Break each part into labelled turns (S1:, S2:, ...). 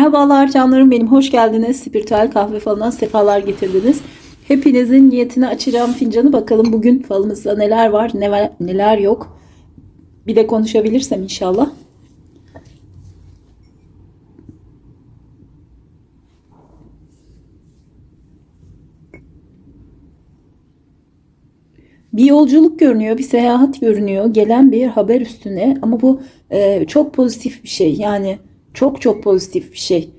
S1: Merhabalar canlarım benim hoş geldiniz. Spiritüel kahve falına sefalar getirdiniz. Hepinizin niyetini açacağım fincanı bakalım bugün falımızda neler var neler, neler yok. Bir de konuşabilirsem inşallah. Bir yolculuk görünüyor, bir seyahat görünüyor, gelen bir haber üstüne ama bu e, çok pozitif bir şey. Yani çok çok pozitif bir şey.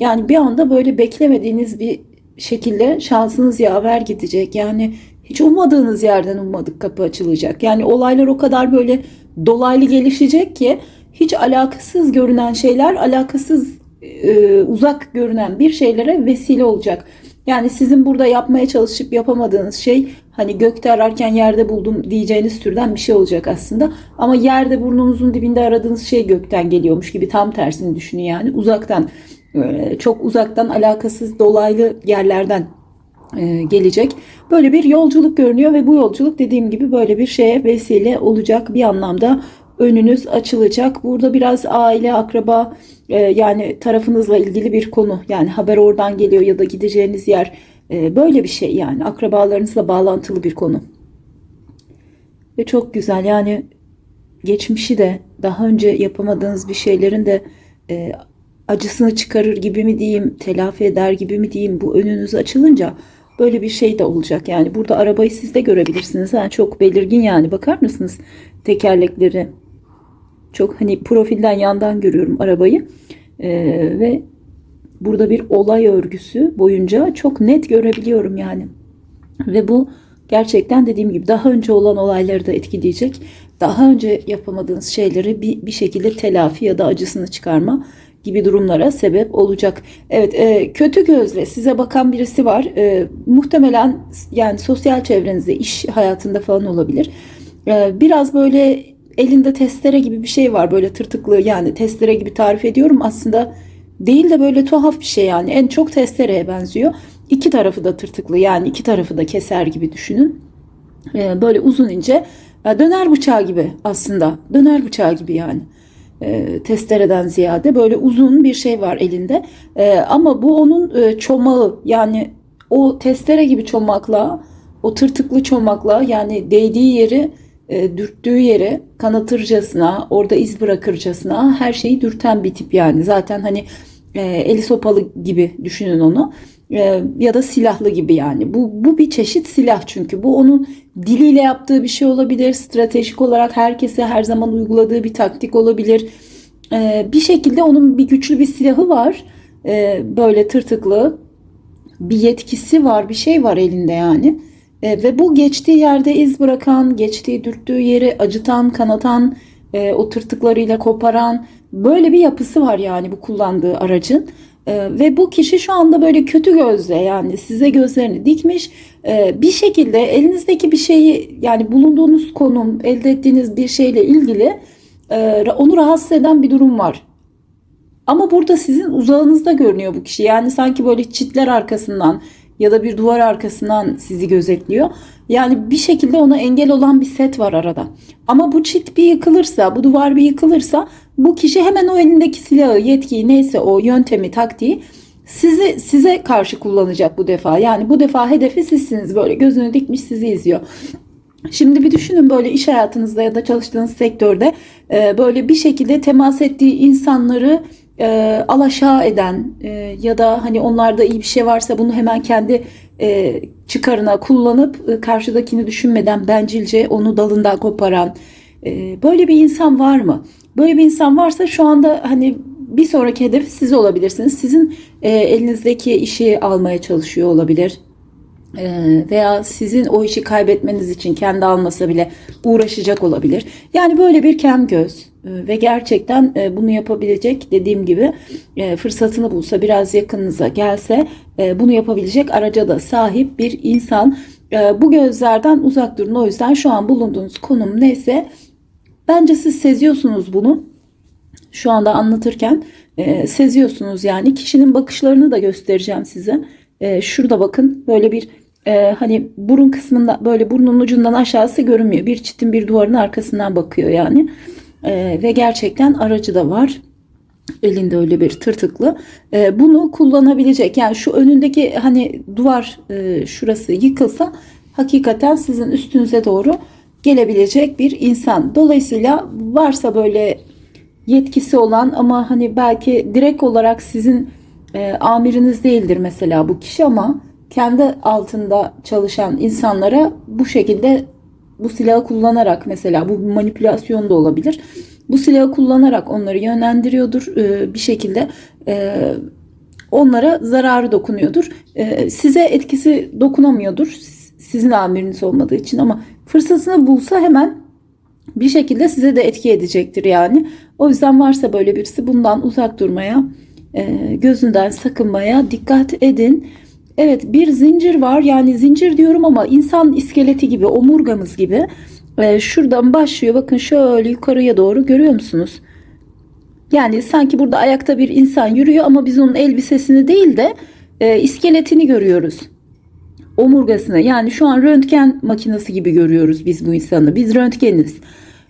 S1: Yani bir anda böyle beklemediğiniz bir şekilde şansınız yaver gidecek. Yani hiç ummadığınız yerden ummadık kapı açılacak. Yani olaylar o kadar böyle dolaylı gelişecek ki hiç alakasız görünen şeyler alakasız e, uzak görünen bir şeylere vesile olacak. Yani sizin burada yapmaya çalışıp yapamadığınız şey hani gökte ararken yerde buldum diyeceğiniz türden bir şey olacak aslında. Ama yerde burnunuzun dibinde aradığınız şey gökten geliyormuş gibi tam tersini düşünün yani uzaktan e, çok uzaktan alakasız dolaylı yerlerden e, gelecek. Böyle bir yolculuk görünüyor ve bu yolculuk dediğim gibi böyle bir şeye vesile olacak bir anlamda önünüz açılacak. Burada biraz aile, akraba e, yani tarafınızla ilgili bir konu. Yani haber oradan geliyor ya da gideceğiniz yer e, böyle bir şey yani akrabalarınızla bağlantılı bir konu. Ve çok güzel yani geçmişi de daha önce yapamadığınız bir şeylerin de e, acısını çıkarır gibi mi diyeyim, telafi eder gibi mi diyeyim bu önünüz açılınca böyle bir şey de olacak. Yani burada arabayı siz de görebilirsiniz. Ha, çok belirgin yani bakar mısınız tekerlekleri? Çok hani profilden yandan görüyorum arabayı. Ee, ve burada bir olay örgüsü boyunca çok net görebiliyorum yani. Ve bu gerçekten dediğim gibi daha önce olan olayları da etkileyecek. Daha önce yapamadığınız şeyleri bir, bir şekilde telafi ya da acısını çıkarma gibi durumlara sebep olacak. Evet e, kötü gözle size bakan birisi var. E, muhtemelen yani sosyal çevrenizde, iş hayatında falan olabilir. E, biraz böyle elinde testere gibi bir şey var böyle tırtıklı yani testere gibi tarif ediyorum. Aslında değil de böyle tuhaf bir şey yani. En çok testereye benziyor. İki tarafı da tırtıklı yani iki tarafı da keser gibi düşünün. Ee, böyle uzun ince e, döner bıçağı gibi aslında. Döner bıçağı gibi yani. E, testereden ziyade böyle uzun bir şey var elinde. E, ama bu onun e, çomağı yani o testere gibi çomakla o tırtıklı çomakla yani değdiği yeri e, dürttüğü yere kanatırcasına, orada iz bırakırcasına her şeyi dürten bir tip yani. Zaten hani e, eli sopalı gibi düşünün onu. E, ya da silahlı gibi yani. Bu, bu bir çeşit silah çünkü. Bu onun diliyle yaptığı bir şey olabilir. Stratejik olarak herkese her zaman uyguladığı bir taktik olabilir. E, bir şekilde onun bir güçlü bir silahı var. E, böyle tırtıklı bir yetkisi var, bir şey var elinde yani. E, ve bu geçtiği yerde iz bırakan, geçtiği dürttüğü yeri acıtan, kanatan, e, o tırtıklarıyla koparan böyle bir yapısı var yani bu kullandığı aracın. E, ve bu kişi şu anda böyle kötü gözle yani size gözlerini dikmiş e, bir şekilde elinizdeki bir şeyi yani bulunduğunuz konum, elde ettiğiniz bir şeyle ilgili e, onu rahatsız eden bir durum var. Ama burada sizin uzağınızda görünüyor bu kişi. Yani sanki böyle çitler arkasından ya da bir duvar arkasından sizi gözetliyor. Yani bir şekilde ona engel olan bir set var arada. Ama bu çit bir yıkılırsa, bu duvar bir yıkılırsa bu kişi hemen o elindeki silahı, yetkiyi neyse o yöntemi, taktiği sizi size karşı kullanacak bu defa. Yani bu defa hedefi sizsiniz. Böyle gözünü dikmiş sizi izliyor. Şimdi bir düşünün böyle iş hayatınızda ya da çalıştığınız sektörde böyle bir şekilde temas ettiği insanları e, alaşağı eden e, ya da hani onlarda iyi bir şey varsa bunu hemen kendi e, çıkarına kullanıp e, karşıdakini düşünmeden bencilce onu dalından koparan e, böyle bir insan var mı? Böyle bir insan varsa şu anda hani bir sonraki hedefi siz olabilirsiniz. Sizin e, elinizdeki işi almaya çalışıyor olabilir ee, veya sizin o işi kaybetmeniz için kendi almasa bile uğraşacak olabilir. Yani böyle bir kem göz e, ve gerçekten e, bunu yapabilecek dediğim gibi e, fırsatını bulsa biraz yakınınıza gelse bunu yapabilecek araca da sahip bir insan. Bu gözlerden uzak durun. O yüzden şu an bulunduğunuz konum neyse bence siz seziyorsunuz bunu. Şu anda anlatırken seziyorsunuz yani kişinin bakışlarını da göstereceğim size. Şurada bakın böyle bir e, hani burun kısmında böyle burnun ucundan aşağısı görünmüyor. Bir çitin bir duvarın arkasından bakıyor yani. E, ve gerçekten aracı da var. Elinde öyle bir tırtıklı. E, bunu kullanabilecek. Yani şu önündeki hani duvar e, şurası yıkılsa hakikaten sizin üstünüze doğru gelebilecek bir insan. Dolayısıyla varsa böyle yetkisi olan ama hani belki direkt olarak sizin e, amiriniz değildir mesela bu kişi ama kendi altında çalışan insanlara bu şekilde bu silahı kullanarak mesela bu manipülasyon da olabilir. Bu silahı kullanarak onları yönlendiriyordur e, bir şekilde e, onlara zararı dokunuyordur. E, size etkisi dokunamıyordur sizin amiriniz olmadığı için ama fırsatını bulsa hemen bir şekilde size de etki edecektir yani. O yüzden varsa böyle birisi bundan uzak durmaya, e, gözünden sakınmaya dikkat edin. Evet bir zincir var yani zincir diyorum ama insan iskeleti gibi omurgamız gibi e, şuradan başlıyor bakın şöyle yukarıya doğru görüyor musunuz? Yani sanki burada ayakta bir insan yürüyor ama biz onun elbisesini değil de e, iskeletini görüyoruz. Omurgasını yani şu an röntgen makinesi gibi görüyoruz biz bu insanı. Biz röntgeniz.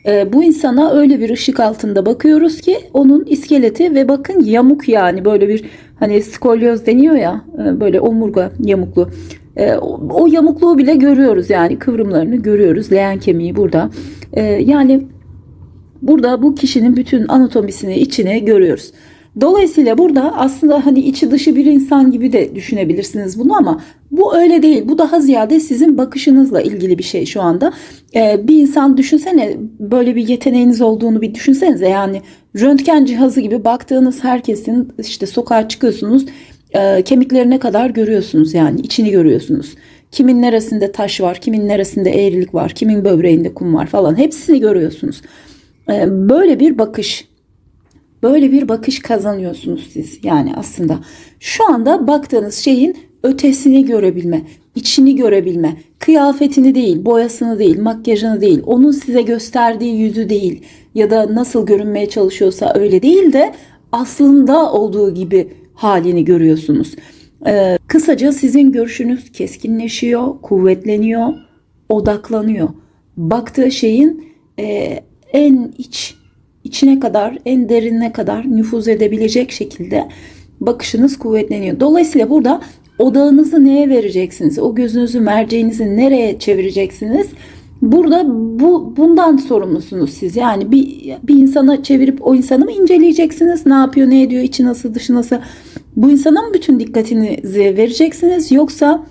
S1: E, bu insana öyle bir ışık altında bakıyoruz ki onun iskeleti ve bakın yamuk yani böyle bir hani skolyoz deniyor ya e, böyle omurga yamuklu. E, o, yamukluğu bile görüyoruz yani kıvrımlarını görüyoruz. Leğen kemiği burada. E, yani burada bu kişinin bütün anatomisini içine görüyoruz. Dolayısıyla burada aslında hani içi dışı bir insan gibi de düşünebilirsiniz bunu ama bu öyle değil. Bu daha ziyade sizin bakışınızla ilgili bir şey şu anda. Ee, bir insan düşünsene böyle bir yeteneğiniz olduğunu bir düşünsenize yani röntgen cihazı gibi baktığınız herkesin işte sokağa çıkıyorsunuz e, kemiklerine kadar görüyorsunuz yani içini görüyorsunuz. Kimin neresinde taş var, kimin neresinde eğrilik var, kimin böbreğinde kum var falan hepsini görüyorsunuz. Ee, böyle bir bakış Böyle bir bakış kazanıyorsunuz siz yani aslında. Şu anda baktığınız şeyin ötesini görebilme, içini görebilme, kıyafetini değil, boyasını değil, makyajını değil, onun size gösterdiği yüzü değil ya da nasıl görünmeye çalışıyorsa öyle değil de aslında olduğu gibi halini görüyorsunuz. Ee, kısaca sizin görüşünüz keskinleşiyor, kuvvetleniyor, odaklanıyor. Baktığı şeyin e, en iç içine kadar, en derinine kadar nüfuz edebilecek şekilde bakışınız kuvvetleniyor. Dolayısıyla burada odağınızı neye vereceksiniz? O gözünüzü, merceğinizi nereye çevireceksiniz? Burada bu bundan sorumlusunuz siz. Yani bir bir insana çevirip o insanı mı inceleyeceksiniz? Ne yapıyor, ne ediyor, içi nasıl, dışı nasıl? Bu insana mı bütün dikkatinizi vereceksiniz yoksa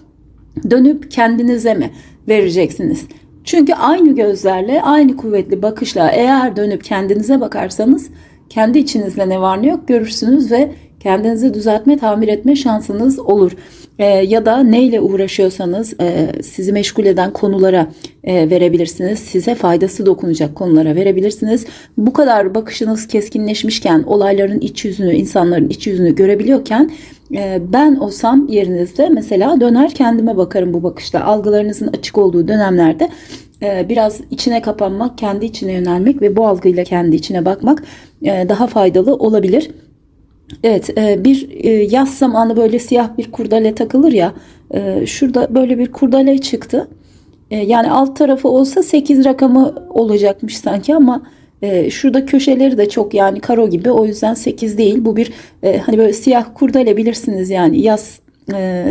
S1: dönüp kendinize mi vereceksiniz? Çünkü aynı gözlerle, aynı kuvvetli bakışla eğer dönüp kendinize bakarsanız kendi içinizde ne var ne yok görürsünüz ve kendinizi düzeltme, tamir etme şansınız olur. E, ya da neyle uğraşıyorsanız e, sizi meşgul eden konulara e, verebilirsiniz. Size faydası dokunacak konulara verebilirsiniz. Bu kadar bakışınız keskinleşmişken, olayların iç yüzünü, insanların iç yüzünü görebiliyorken e, ben olsam yerinizde mesela döner kendime bakarım bu bakışla. Algılarınızın açık olduğu dönemlerde e, biraz içine kapanmak, kendi içine yönelmek ve bu algıyla kendi içine bakmak e, daha faydalı olabilir. Evet e, bir e, yaz zamanı böyle siyah bir kurdele takılır ya e, şurada böyle bir kurdele çıktı. Yani alt tarafı olsa 8 rakamı olacakmış sanki ama şurada köşeleri de çok yani karo gibi o yüzden 8 değil. Bu bir hani böyle siyah kurdele bilirsiniz yani yaz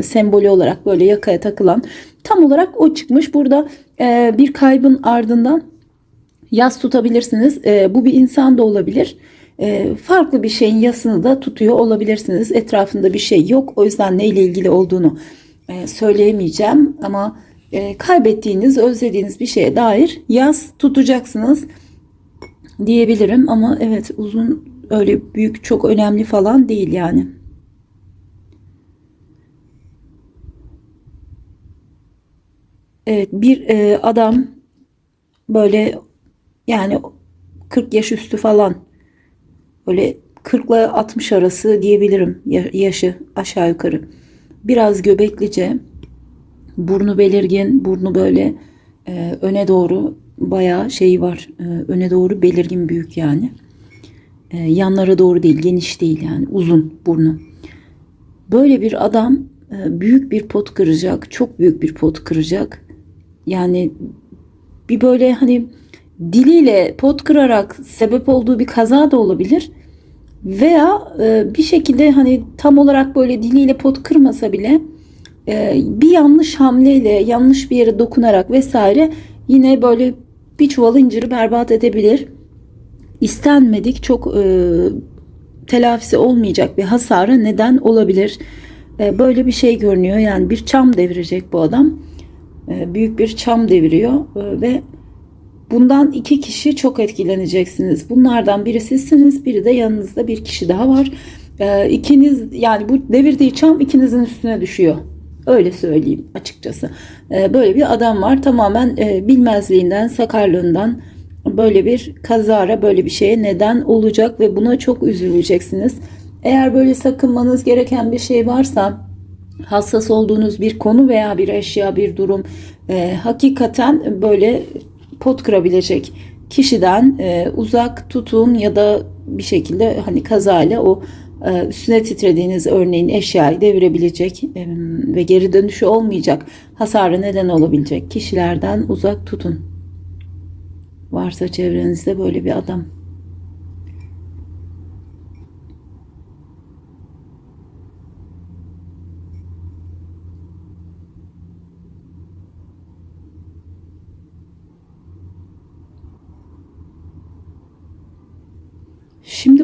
S1: sembolü olarak böyle yakaya takılan tam olarak o çıkmış. Burada bir kaybın ardından yaz tutabilirsiniz. Bu bir insan da olabilir farklı bir şeyin yasını da tutuyor olabilirsiniz. Etrafında bir şey yok. O yüzden neyle ilgili olduğunu e, söyleyemeyeceğim ama e, kaybettiğiniz, özlediğiniz bir şeye dair yas tutacaksınız diyebilirim ama evet uzun öyle büyük çok önemli falan değil yani. Evet bir e, adam böyle yani 40 yaş üstü falan Böyle 40 ile 60 arası diyebilirim yaşı aşağı yukarı. Biraz göbeklice, burnu belirgin, burnu böyle e, öne doğru bayağı şey var. E, öne doğru belirgin büyük yani. E, yanlara doğru değil, geniş değil yani uzun burnu. Böyle bir adam e, büyük bir pot kıracak, çok büyük bir pot kıracak. Yani bir böyle hani diliyle pot kırarak sebep olduğu bir kaza da olabilir. Veya e, bir şekilde hani tam olarak böyle diliyle pot kırmasa bile e, bir yanlış hamleyle, yanlış bir yere dokunarak vesaire yine böyle bir çuval inciri berbat edebilir. İstenmedik çok e, telafisi olmayacak bir hasara neden olabilir. E, böyle bir şey görünüyor. Yani bir çam devirecek bu adam. E, büyük bir çam deviriyor e, ve bundan iki kişi çok etkileneceksiniz. Bunlardan biri sizsiniz, biri de yanınızda bir kişi daha var. E, ikiniz yani bu devirdiği çam ikinizin üstüne düşüyor. Öyle söyleyeyim açıkçası. E, böyle bir adam var tamamen e, bilmezliğinden, sakarlığından böyle bir kazara, böyle bir şeye neden olacak ve buna çok üzüleceksiniz. Eğer böyle sakınmanız gereken bir şey varsa hassas olduğunuz bir konu veya bir eşya, bir durum e, hakikaten böyle pot kırabilecek kişiden e, uzak tutun ya da bir şekilde hani kazayla o e, üstüne titrediğiniz örneğin eşyayı devirebilecek e, ve geri dönüşü olmayacak hasarı neden olabilecek kişilerden uzak tutun. Varsa çevrenizde böyle bir adam.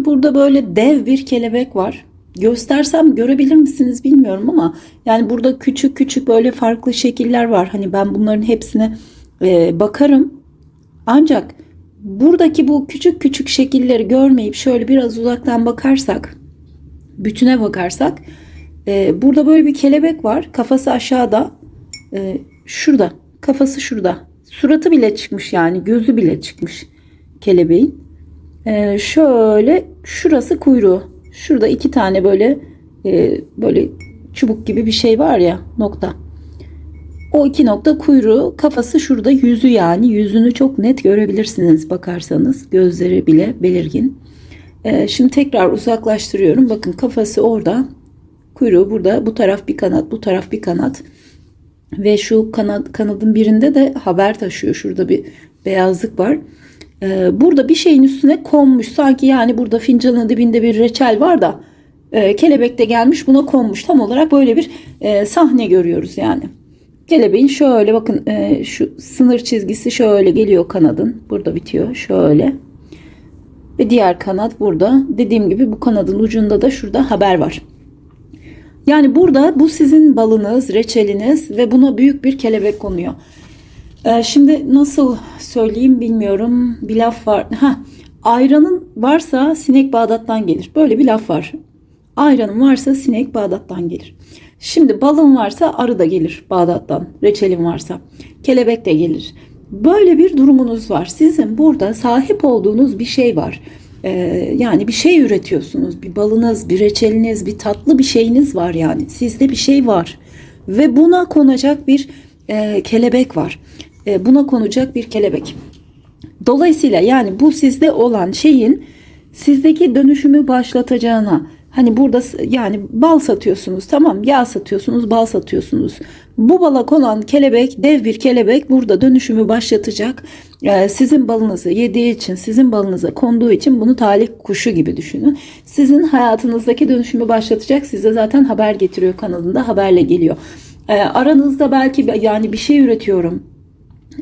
S1: Burada böyle dev bir kelebek var. Göstersem görebilir misiniz bilmiyorum ama yani burada küçük küçük böyle farklı şekiller var. Hani ben bunların hepsine e, bakarım. Ancak buradaki bu küçük küçük şekilleri görmeyip şöyle biraz uzaktan bakarsak, bütüne bakarsak, e, burada böyle bir kelebek var. Kafası aşağıda, e, şurada, kafası şurada. Suratı bile çıkmış yani, gözü bile çıkmış kelebeğin. Ee, şöyle şurası kuyruğu. Şurada iki tane böyle e, böyle çubuk gibi bir şey var ya nokta. O iki nokta kuyruğu kafası şurada yüzü yani yüzünü çok net görebilirsiniz bakarsanız gözleri bile belirgin. Ee, şimdi tekrar uzaklaştırıyorum. Bakın kafası orada kuyruğu burada bu taraf bir kanat bu taraf bir kanat ve şu kanat kanadın birinde de haber taşıyor. Şurada bir beyazlık var. Ee, burada bir şeyin üstüne konmuş. Sanki yani burada fincanın dibinde bir reçel var da e, kelebek de gelmiş buna konmuş. Tam olarak böyle bir e, sahne görüyoruz yani. Kelebeğin şöyle bakın e, şu sınır çizgisi şöyle geliyor kanadın. Burada bitiyor şöyle. Ve diğer kanat burada. Dediğim gibi bu kanadın ucunda da şurada haber var. Yani burada bu sizin balınız, reçeliniz ve buna büyük bir kelebek konuyor. Ee, şimdi nasıl söyleyeyim bilmiyorum. Bir laf var. Ha, ayranın varsa sinek Bağdat'tan gelir. Böyle bir laf var. Ayranın varsa sinek Bağdat'tan gelir. Şimdi balın varsa arı da gelir Bağdat'tan. Reçelin varsa. Kelebek de gelir. Böyle bir durumunuz var. Sizin burada sahip olduğunuz bir şey var. Ee, yani bir şey üretiyorsunuz. Bir balınız, bir reçeliniz, bir tatlı bir şeyiniz var yani. Sizde bir şey var. Ve buna konacak bir e, kelebek var. E, buna konacak bir kelebek. Dolayısıyla yani bu sizde olan şeyin sizdeki dönüşümü başlatacağına hani burada yani bal satıyorsunuz tamam yağ satıyorsunuz bal satıyorsunuz. Bu bala konan kelebek dev bir kelebek burada dönüşümü başlatacak. Ee, sizin balınızı yediği için sizin balınıza konduğu için bunu talih kuşu gibi düşünün. Sizin hayatınızdaki dönüşümü başlatacak size zaten haber getiriyor kanalında haberle geliyor. Ee, aranızda belki yani bir şey üretiyorum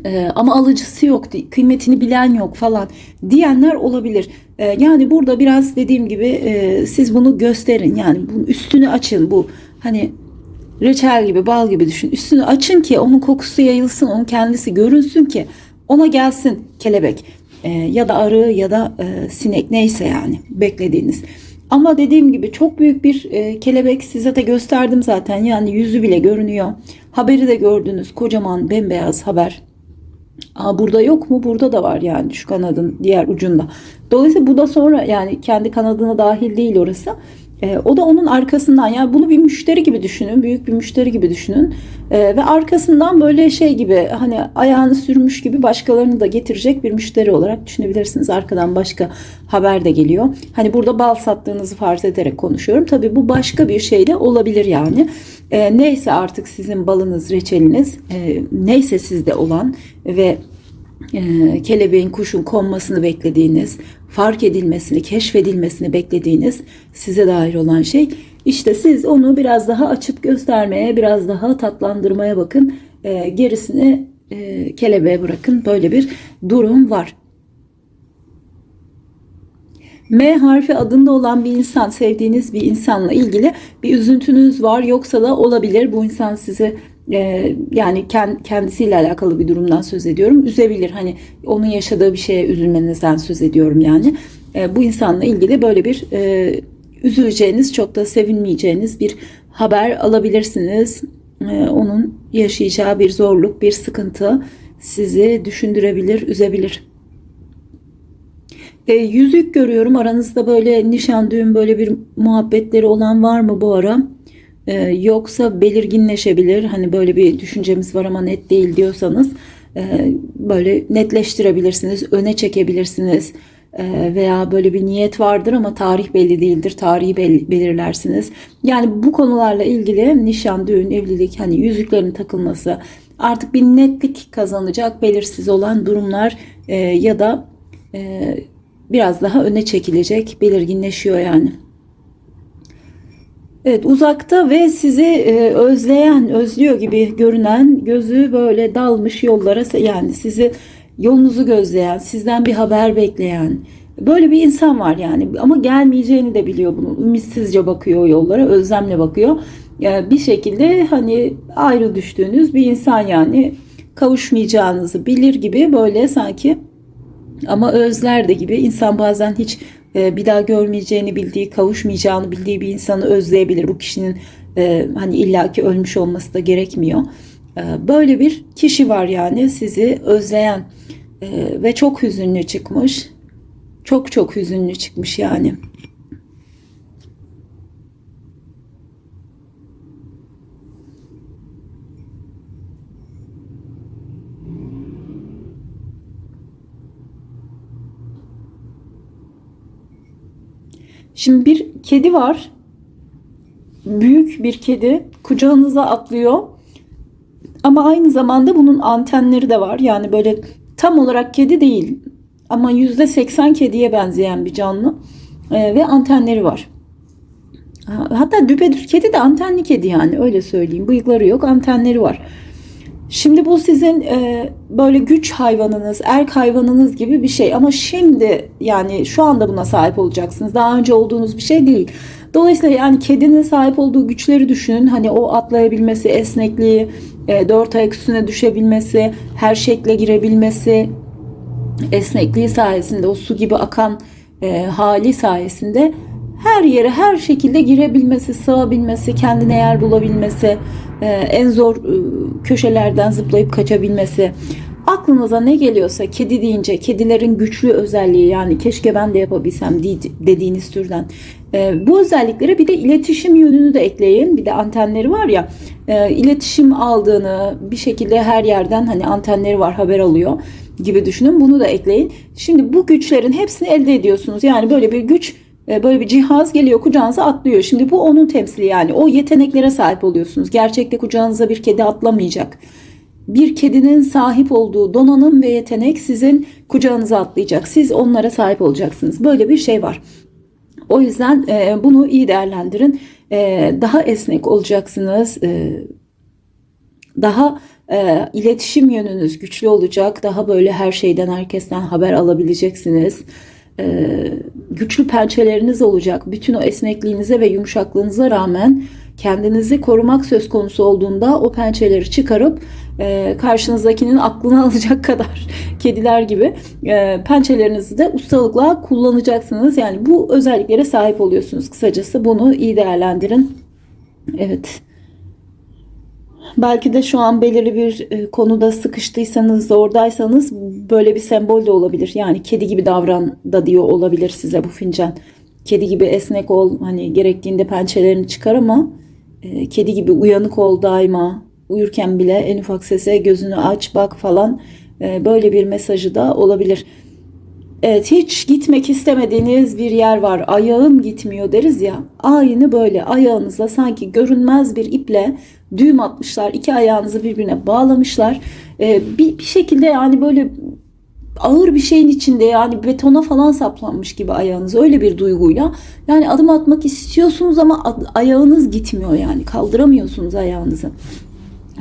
S1: ee, ama alıcısı yok, kıymetini bilen yok falan diyenler olabilir. Ee, yani burada biraz dediğim gibi e, siz bunu gösterin. Yani bunun üstünü açın. Bu hani reçel gibi, bal gibi düşün. Üstünü açın ki onun kokusu yayılsın, onun kendisi görünsün ki ona gelsin kelebek e, ya da arı ya da e, sinek neyse yani beklediğiniz. Ama dediğim gibi çok büyük bir e, kelebek size de gösterdim zaten. Yani yüzü bile görünüyor. Haberi de gördünüz. Kocaman bembeyaz haber. Aa, burada yok mu? Burada da var yani şu kanadın diğer ucunda. Dolayısıyla bu da sonra yani kendi kanadına dahil değil orası. E, o da onun arkasından yani bunu bir müşteri gibi düşünün. Büyük bir müşteri gibi düşünün. E, ve arkasından böyle şey gibi hani ayağını sürmüş gibi başkalarını da getirecek bir müşteri olarak düşünebilirsiniz. Arkadan başka haber de geliyor. Hani burada bal sattığınızı farz ederek konuşuyorum. Tabii bu başka bir şey de olabilir yani. E, neyse artık sizin balınız, reçeliniz, e, neyse sizde olan ve e, kelebeğin, kuşun konmasını beklediğiniz, fark edilmesini, keşfedilmesini beklediğiniz size dair olan şey. İşte siz onu biraz daha açıp göstermeye, biraz daha tatlandırmaya bakın. E, gerisini e, kelebeğe bırakın. Böyle bir durum var. M harfi adında olan bir insan, sevdiğiniz bir insanla ilgili bir üzüntünüz var. Yoksa da olabilir. Bu insan sizi e, yani kendisiyle alakalı bir durumdan söz ediyorum. Üzebilir. Hani onun yaşadığı bir şeye üzülmenizden söz ediyorum yani. E, bu insanla ilgili böyle bir e, üzüleceğiniz, çok da sevinmeyeceğiniz bir haber alabilirsiniz. Onun yaşayacağı bir zorluk, bir sıkıntı sizi düşündürebilir, üzebilir. E, yüzük görüyorum. Aranızda böyle nişan, düğün böyle bir muhabbetleri olan var mı bu ara? E, yoksa belirginleşebilir. Hani böyle bir düşüncemiz var ama net değil diyorsanız e, böyle netleştirebilirsiniz, öne çekebilirsiniz. E, veya böyle bir niyet vardır ama tarih belli değildir. Tarihi bel belirlersiniz. Yani bu konularla ilgili nişan, düğün, evlilik, hani yüzüklerin takılması artık bir netlik kazanacak belirsiz olan durumlar e, ya da biraz daha öne çekilecek, belirginleşiyor yani. Evet uzakta ve sizi e, özleyen, özlüyor gibi görünen, gözü böyle dalmış yollara yani sizi yolunuzu gözleyen, sizden bir haber bekleyen böyle bir insan var yani ama gelmeyeceğini de biliyor bunu. Ümitsizce bakıyor yollara, özlemle bakıyor. Yani bir şekilde hani ayrı düştüğünüz bir insan yani kavuşmayacağınızı bilir gibi böyle sanki ama özler de gibi insan bazen hiç e, bir daha görmeyeceğini bildiği, kavuşmayacağını bildiği bir insanı özleyebilir. Bu kişinin e, hani illaki ölmüş olması da gerekmiyor. E, böyle bir kişi var yani sizi özleyen ve çok hüzünlü çıkmış. Çok çok hüzünlü çıkmış yani. Şimdi bir kedi var. Büyük bir kedi kucağınıza atlıyor. Ama aynı zamanda bunun antenleri de var. Yani böyle tam olarak kedi değil. Ama %80 kediye benzeyen bir canlı. Ee, ve antenleri var. Hatta düpedüz kedi de antenli kedi yani öyle söyleyeyim. Bıyıkları yok antenleri var. Şimdi bu sizin e, böyle güç hayvanınız, erk hayvanınız gibi bir şey ama şimdi yani şu anda buna sahip olacaksınız. Daha önce olduğunuz bir şey değil. Dolayısıyla yani kedinin sahip olduğu güçleri düşünün. Hani o atlayabilmesi, esnekliği, e, dört ayak üstüne düşebilmesi, her şekle girebilmesi, esnekliği sayesinde o su gibi akan e, hali sayesinde her yere her şekilde girebilmesi, sığabilmesi, kendine yer bulabilmesi, e, en zor e, köşelerden zıplayıp kaçabilmesi. Aklınıza ne geliyorsa kedi deyince kedilerin güçlü özelliği yani keşke ben de yapabilsem dediğiniz türden. E, bu özelliklere bir de iletişim yönünü de ekleyin. Bir de antenleri var ya iletişim aldığını bir şekilde her yerden hani antenleri var haber alıyor gibi düşünün. Bunu da ekleyin. Şimdi bu güçlerin hepsini elde ediyorsunuz. Yani böyle bir güç böyle bir cihaz geliyor kucağınıza atlıyor. Şimdi bu onun temsili yani o yeteneklere sahip oluyorsunuz. Gerçekte kucağınıza bir kedi atlamayacak. Bir kedinin sahip olduğu donanım ve yetenek sizin kucağınıza atlayacak. Siz onlara sahip olacaksınız. Böyle bir şey var. O yüzden e, bunu iyi değerlendirin. E, daha esnek olacaksınız. daha iletişim yönünüz güçlü olacak. Daha böyle her şeyden herkesten haber alabileceksiniz e, güçlü pençeleriniz olacak. Bütün o esnekliğinize ve yumuşaklığınıza rağmen kendinizi korumak söz konusu olduğunda o pençeleri çıkarıp e, karşınızdakinin aklını alacak kadar kediler gibi e, pençelerinizi de ustalıkla kullanacaksınız. Yani bu özelliklere sahip oluyorsunuz. Kısacası bunu iyi değerlendirin. Evet. Belki de şu an belirli bir e, konuda sıkıştıysanız, zordaysanız böyle bir sembol de olabilir. Yani kedi gibi davran da diyor olabilir size bu fincan. Kedi gibi esnek ol, hani gerektiğinde pençelerini çıkar ama e, kedi gibi uyanık ol daima. Uyurken bile en ufak sese gözünü aç bak falan e, böyle bir mesajı da olabilir. Evet hiç gitmek istemediğiniz bir yer var. Ayağım gitmiyor deriz ya. Aynı böyle ayağınıza sanki görünmez bir iple düğüm atmışlar. iki ayağınızı birbirine bağlamışlar. Ee, bir, bir şekilde yani böyle ağır bir şeyin içinde yani betona falan saplanmış gibi ayağınız öyle bir duyguyla yani adım atmak istiyorsunuz ama ayağınız gitmiyor yani kaldıramıyorsunuz ayağınızı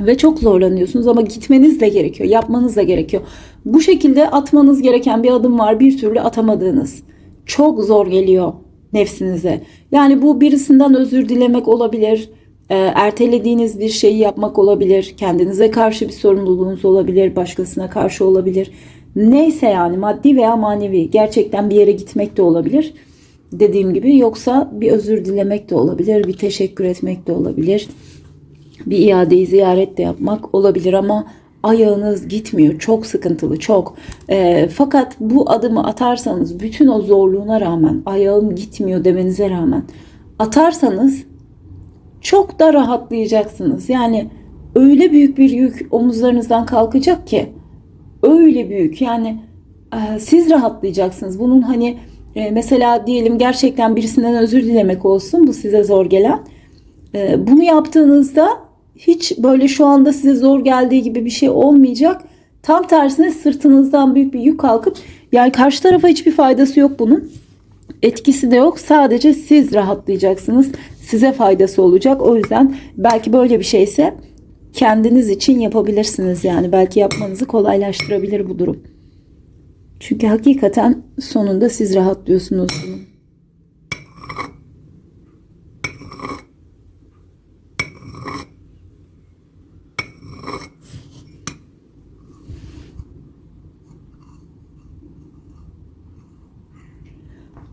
S1: ve çok zorlanıyorsunuz ama gitmeniz de gerekiyor yapmanız da gerekiyor bu şekilde atmanız gereken bir adım var bir türlü atamadığınız çok zor geliyor nefsinize yani bu birisinden özür dilemek olabilir e, ertelediğiniz bir şeyi yapmak olabilir kendinize karşı bir sorumluluğunuz olabilir başkasına karşı olabilir Neyse yani maddi veya manevi gerçekten bir yere gitmek de olabilir. Dediğim gibi yoksa bir özür dilemek de olabilir, bir teşekkür etmek de olabilir. Bir iadeyi ziyaret de yapmak olabilir ama ayağınız gitmiyor. Çok sıkıntılı, çok. Ee, fakat bu adımı atarsanız bütün o zorluğuna rağmen, ayağım gitmiyor demenize rağmen atarsanız çok da rahatlayacaksınız. Yani öyle büyük bir yük omuzlarınızdan kalkacak ki öyle büyük. Yani e, siz rahatlayacaksınız. Bunun hani e, mesela diyelim gerçekten birisinden özür dilemek olsun. Bu size zor gelen. E, bunu yaptığınızda hiç böyle şu anda size zor geldiği gibi bir şey olmayacak. Tam tersine sırtınızdan büyük bir yük kalkıp yani karşı tarafa hiçbir faydası yok bunun. Etkisi de yok. Sadece siz rahatlayacaksınız. Size faydası olacak. O yüzden belki böyle bir şeyse kendiniz için yapabilirsiniz yani belki yapmanızı kolaylaştırabilir bu durum. Çünkü hakikaten sonunda siz rahatlıyorsunuz bunun.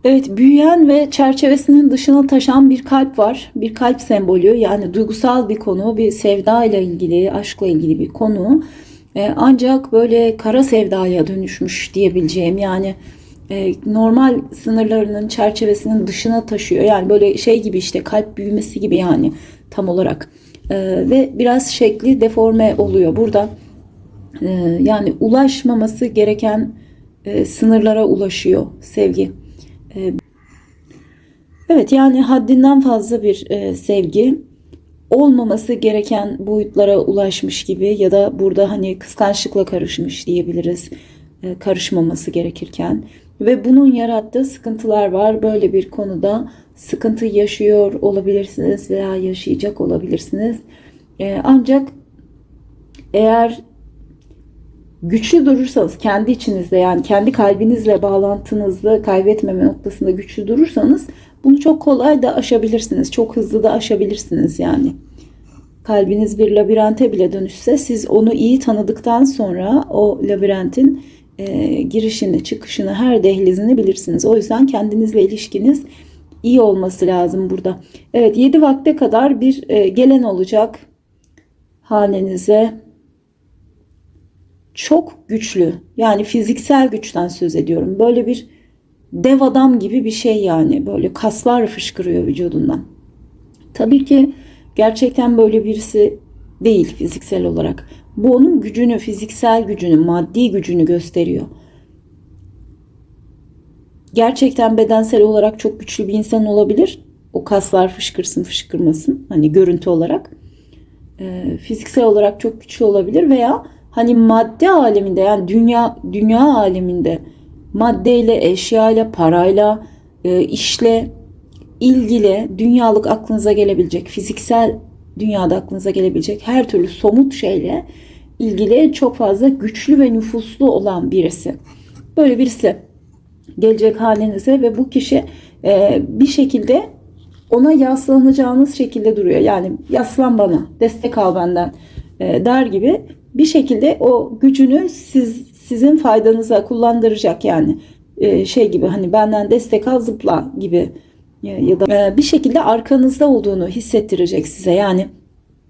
S1: Evet, büyüyen ve çerçevesinin dışına taşan bir kalp var. Bir kalp sembolü yani duygusal bir konu, bir sevda ile ilgili, aşkla ilgili bir konu. Ee, ancak böyle kara sevdaya dönüşmüş diyebileceğim yani e, normal sınırlarının çerçevesinin dışına taşıyor. Yani böyle şey gibi işte kalp büyümesi gibi yani tam olarak. Ee, ve biraz şekli deforme oluyor. Burada e, yani ulaşmaması gereken e, sınırlara ulaşıyor sevgi. Evet yani haddinden fazla bir e, sevgi olmaması gereken boyutlara ulaşmış gibi ya da burada hani kıskançlıkla karışmış diyebiliriz e, karışmaması gerekirken ve bunun yarattığı sıkıntılar var. Böyle bir konuda sıkıntı yaşıyor olabilirsiniz veya yaşayacak olabilirsiniz. E, ancak eğer güçlü durursanız kendi içinizde yani kendi kalbinizle bağlantınızı kaybetmeme noktasında güçlü durursanız bunu çok kolay da aşabilirsiniz. Çok hızlı da aşabilirsiniz yani. Kalbiniz bir labirente bile dönüşse siz onu iyi tanıdıktan sonra o labirentin e, girişini, çıkışını, her dehlizini bilirsiniz. O yüzden kendinizle ilişkiniz iyi olması lazım burada. Evet 7 vakte kadar bir e, gelen olacak hanenize. Çok güçlü yani fiziksel güçten söz ediyorum. Böyle bir dev adam gibi bir şey yani. Böyle kaslar fışkırıyor vücudundan. Tabii ki gerçekten böyle birisi değil fiziksel olarak. Bu onun gücünü, fiziksel gücünü, maddi gücünü gösteriyor. Gerçekten bedensel olarak çok güçlü bir insan olabilir. O kaslar fışkırsın fışkırmasın hani görüntü olarak. Ee, fiziksel olarak çok güçlü olabilir veya hani madde aleminde yani dünya dünya aleminde maddeyle, eşyayla, parayla, e, işle ilgili dünyalık aklınıza gelebilecek, fiziksel dünyada aklınıza gelebilecek her türlü somut şeyle ilgili çok fazla güçlü ve nüfuslu olan birisi. Böyle birisi gelecek halinize ve bu kişi e, bir şekilde ona yaslanacağınız şekilde duruyor. Yani yaslan bana, destek al benden e, der gibi bir şekilde o gücünü siz sizin faydanıza kullandıracak yani. E, şey gibi hani benden destek al zıpla gibi e, ya da e, bir şekilde arkanızda olduğunu hissettirecek size. Yani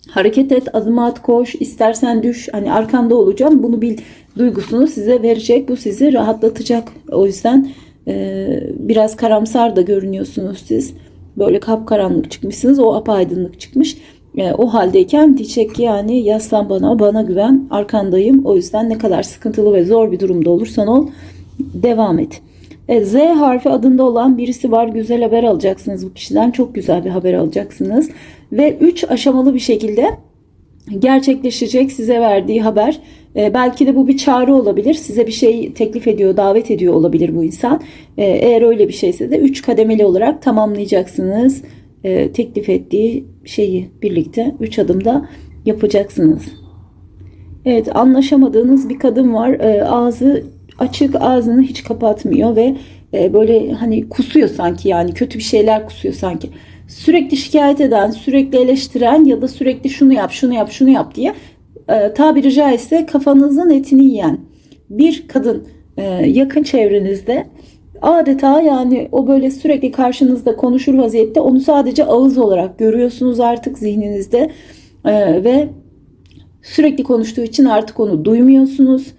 S1: hareket et adım at koş istersen düş hani arkanda olacağım. Bunu bil duygusunu size verecek bu sizi rahatlatacak. O yüzden biraz karamsar da görünüyorsunuz siz. Böyle kapkaranlık çıkmışsınız o apaydınlık çıkmış e, o haldeyken diyecek ki yani yaslan bana, bana güven, arkandayım. O yüzden ne kadar sıkıntılı ve zor bir durumda olursan ol, devam et. E, Z harfi adında olan birisi var. Güzel haber alacaksınız bu kişiden. Çok güzel bir haber alacaksınız. Ve 3 aşamalı bir şekilde gerçekleşecek size verdiği haber. E, belki de bu bir çağrı olabilir. Size bir şey teklif ediyor, davet ediyor olabilir bu insan. E, eğer öyle bir şeyse de 3 kademeli olarak tamamlayacaksınız. E, teklif ettiği şeyi birlikte 3 adımda yapacaksınız. Evet anlaşamadığınız bir kadın var. E, ağzı açık ağzını hiç kapatmıyor ve e, böyle hani kusuyor sanki yani kötü bir şeyler kusuyor sanki. Sürekli şikayet eden, sürekli eleştiren ya da sürekli şunu yap, şunu yap, şunu yap diye e, tabiri caizse kafanızın etini yiyen bir kadın e, yakın çevrenizde adeta yani o böyle sürekli karşınızda konuşur vaziyette onu sadece ağız olarak görüyorsunuz artık zihninizde E, ve sürekli konuştuğu için artık onu duymuyorsunuz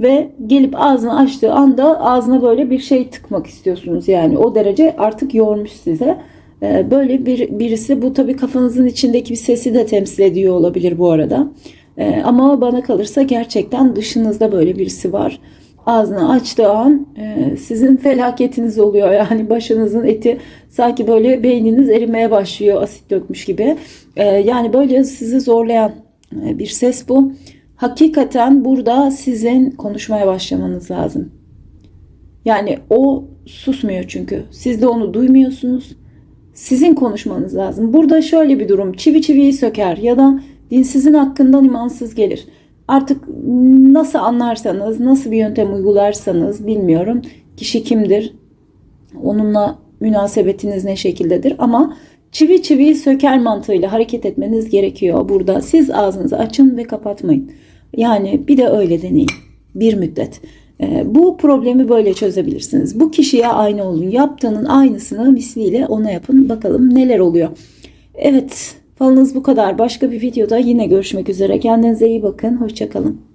S1: ve gelip ağzını açtığı anda ağzına böyle bir şey tıkmak istiyorsunuz yani o derece artık yormuş size. Ee, Böyle bir birisi bu tabii kafanızın içindeki bir sesi de temsil ediyor olabilir bu arada. Ee, Ama bana kalırsa gerçekten dışınızda böyle birisi var. Ağzını açtığı an e, sizin felaketiniz oluyor. Yani başınızın eti sanki böyle beyniniz erimeye başlıyor asit dökmüş gibi. Ee, Yani böyle sizi zorlayan e, bir ses bu. Hakikaten burada sizin konuşmaya başlamanız lazım. Yani o susmuyor çünkü. Siz de onu duymuyorsunuz. Sizin konuşmanız lazım. Burada şöyle bir durum. Çivi çiviyi söker ya da dinsizin hakkından imansız gelir. Artık nasıl anlarsanız, nasıl bir yöntem uygularsanız bilmiyorum. Kişi kimdir? Onunla münasebetiniz ne şekildedir? Ama çivi çiviyi söker mantığıyla hareket etmeniz gerekiyor burada. Siz ağzınızı açın ve kapatmayın. Yani bir de öyle deneyin. Bir müddet. Ee, Bu problemi böyle çözebilirsiniz. Bu kişiye aynı olun. Yaptığının aynısını misliyle ona yapın. Bakalım neler oluyor. Evet, falınız bu kadar. Başka bir videoda yine görüşmek üzere. Kendinize iyi bakın. Hoşçakalın.